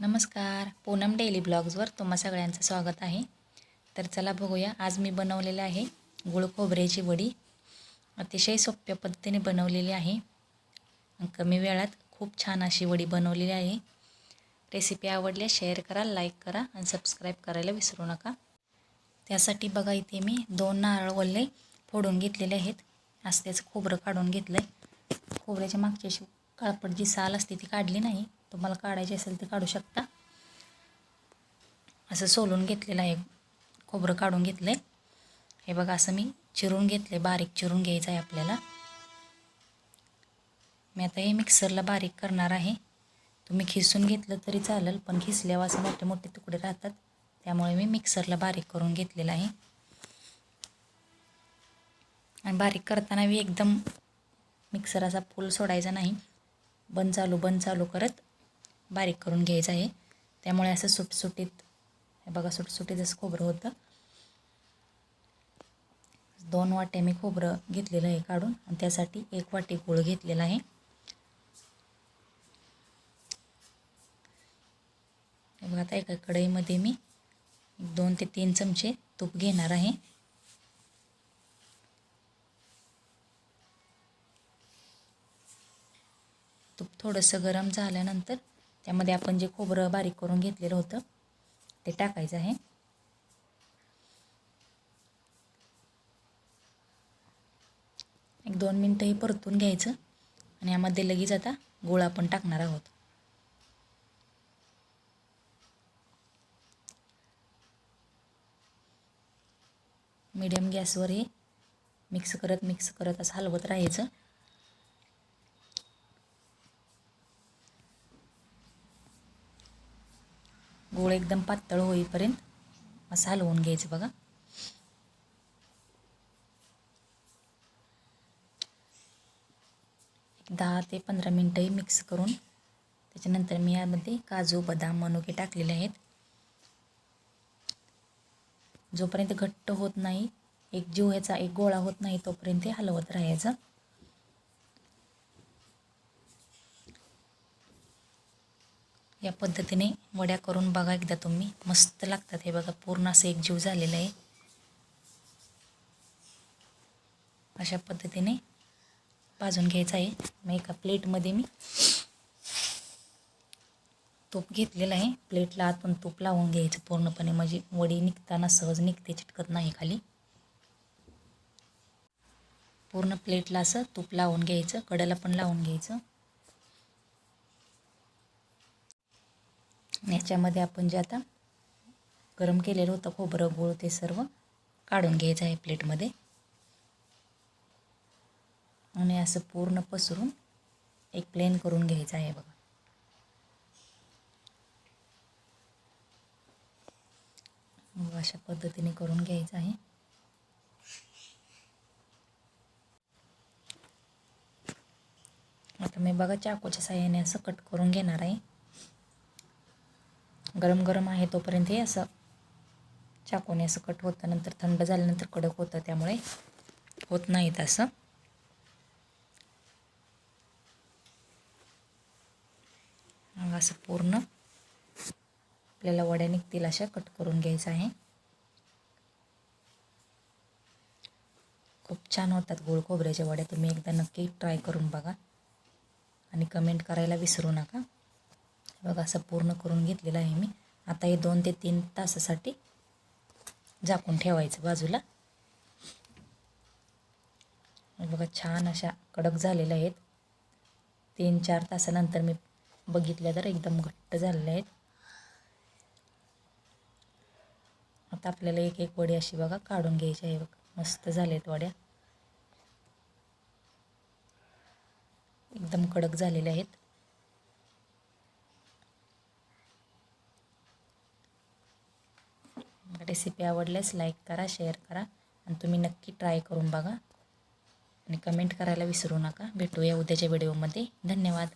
नमस्कार. पूनम डेली ब्लॉग्सवर तुम्हा सगळ्यांचं स्वागत आहे. तर चला बघूया आज मी बनवलेलं आहे गुळ खोबऱ्याची वडी. अतिशय सोप्या पद्धतीने बनवलेली आहे. कमी वेळात खूप छान अशी वडी बनवलेली आहे. रेसिपी आवडल्यास शेअर करा लाईक करा आणि सबस्क्राईब करायला विसरू नका. त्यासाठी बघा इथे मी दोन नारळ वल्ले फोडून घेतलेले आहेत. आज त्याचं खोबरं काढून घेतलं आहे खोबऱ्याच्या मागची अशी काळपट जी साल असते ती काढली नाही. तुम्हाला काढायची असेल तर काढू शकता. असं सोलून घेतलेलं आहे. खोबरं काढून घेतलं आहे हे बघा असं मी चिरून घेतलं आहे बारीक चिरून घ्यायचं आहे आपल्याला. मी आता हे मिक्सरला बारीक करणार आहे. तुम्ही खिसून घेतलं तरी चालेल पण खिसल्यावर असं मोठे मोठे तुकडे राहतात. त्यामुळे मी मिक्सरला बारीक करून घेतलेलं आहे. आणि बारीक करताना मी एकदम मिक्सर असा फुल सोडायचा नाही. बंद चालू बंद चालू करत. बारीक करून घ्यायचं आहे. त्यामुळे असं सुटसुटीत हे बघा सुटसुटीत असं खोबरं होतं. दोन वाटे मी खोबरं घेतलेलं आहे काढून आणि त्यासाठी एक वाटी गूळ घेतलेला आहे. बघा आता एका कढईमध्ये मी दोन ते तीन चमचे तूप घेणार आहे. तूप थोडंसं गरम झाल्यानंतर त्यामध्ये आपण जे खोबरं बारीक करून घेतलेलं होतं ते टाकायचं आहे. एक दोन मिनटंही परतून घ्यायचं आणि यामध्ये लगेच आता गोळ आपण टाकणार आहोत. मीडियम गॅसवर हे मिक्स करत मिक्स करत असं हलवत राहायचं. गोळ एकदम पातळ होईपर्यंत असं हलवून घ्यायचं बघा. एक दहा ते पंधरा मिनटंही मिक्स करून त्याच्यानंतर मी यामध्ये काजू बदाम मनुके टाकलेले आहेत. जोपर्यंत घट्ट होत नाही एक जीव ह्याचा एक गोळा होत नाही तोपर्यंत हलवत राहायचं. या पद्धतीने वड्या करून बघा एकदा तुम्ही. मस्त लागतात हे बघा पूर्ण असं एक जीव झालेलं आहे. अशा पद्धतीने भाजून घ्यायचं आहे. मग एका प्लेटमध्ये मी तूप घेतलेलं आहे. प्लेटला आतून तूप लावून घ्यायचं पूर्णपणे. म्हणजे वडी निघताना सहज निघते चिटकत नाही खाली. पूर्ण प्लेटला असं तूप लावून घ्यायचं. कडेला पण लावून घ्यायचं. याच्यामध्ये आपण जे आता गरम केलेलं होतं खोबरं गोळ ते सर्व काढून घ्यायचं आहे प्लेटमध्ये. आणि असं पूर्ण पसरून एक प्लेन करून घ्यायचं आहे बघा. अशा पद्धतीने करून घ्यायचं आहे. आता मी बघा चाकूच्या साह्याने असं कट करून घेणार आहे. गरम गरम आहे तोपर्यंत हे असं चाकूने असं कट होतं नंतर थंड झाल्यानंतर कडक होतं त्यामुळे होत नाहीत असं मग असं पूर्ण आपल्याला वड्या निघतील अशा कट करून घ्यायचं आहे. खूप छान होतात गोळ खोबऱ्याच्या वड्या तुम्ही एकदा नक्की ट्राय करून बघा आणि कमेंट करायला विसरू नका. बघा असं पूर्ण करून घेतलेलं आहे मी. आता हे दोन ते तीन तासासाठी झाकून ठेवायचं बाजूला. बघा छान अशा कडक झालेल्या आहेत. तीन चार तासानंतर मी बघितल्या तर एकदम घट्ट झालेल्या आहेत. आता आपल्याला एक एक वडी अशी बघा काढून घ्यायची आहे. बघा मस्त झाले आहेत वड्या. एकदम कडक झालेल्या आहेत. रेसिपी आवडल्यास लाईक करा शेअर करा आणि तुम्ही नक्की ट्राय करून बघा. आणि कमेंट करायला विसरू नका. भेटूया उद्याच्या व्हिडिओमध्ये धन्यवाद.